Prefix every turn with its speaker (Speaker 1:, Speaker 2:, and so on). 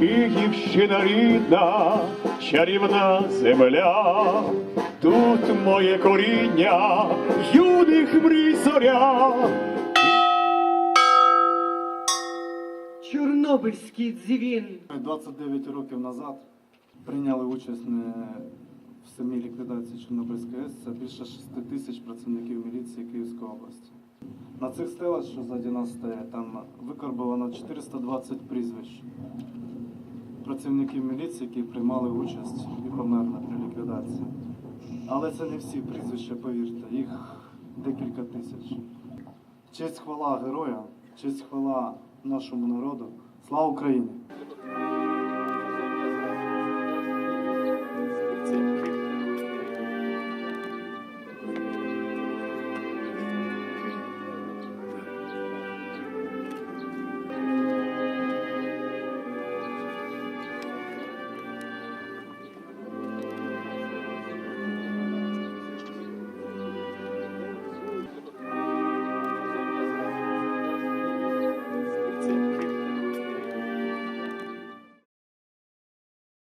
Speaker 1: Київщина рідна, чарівна земля, тут моє коріння, юних мрій зоря.
Speaker 2: Чорнобильський дзвін.
Speaker 3: 29 років назад прийняли участь не в самій ліквідації Чорнобильської АЕС. Це більше 6 тисяч працівників міліції Київської області. На цих стелах, що ззаді нас стоять, там викарбовано 420 прізвищ працівників міліції, які приймали участь і померли при ліквідації. Але це не всі прізвища, повірте, їх декілька тисяч. Честь хвала героям, честь хвала нашому народу. Слава Україні!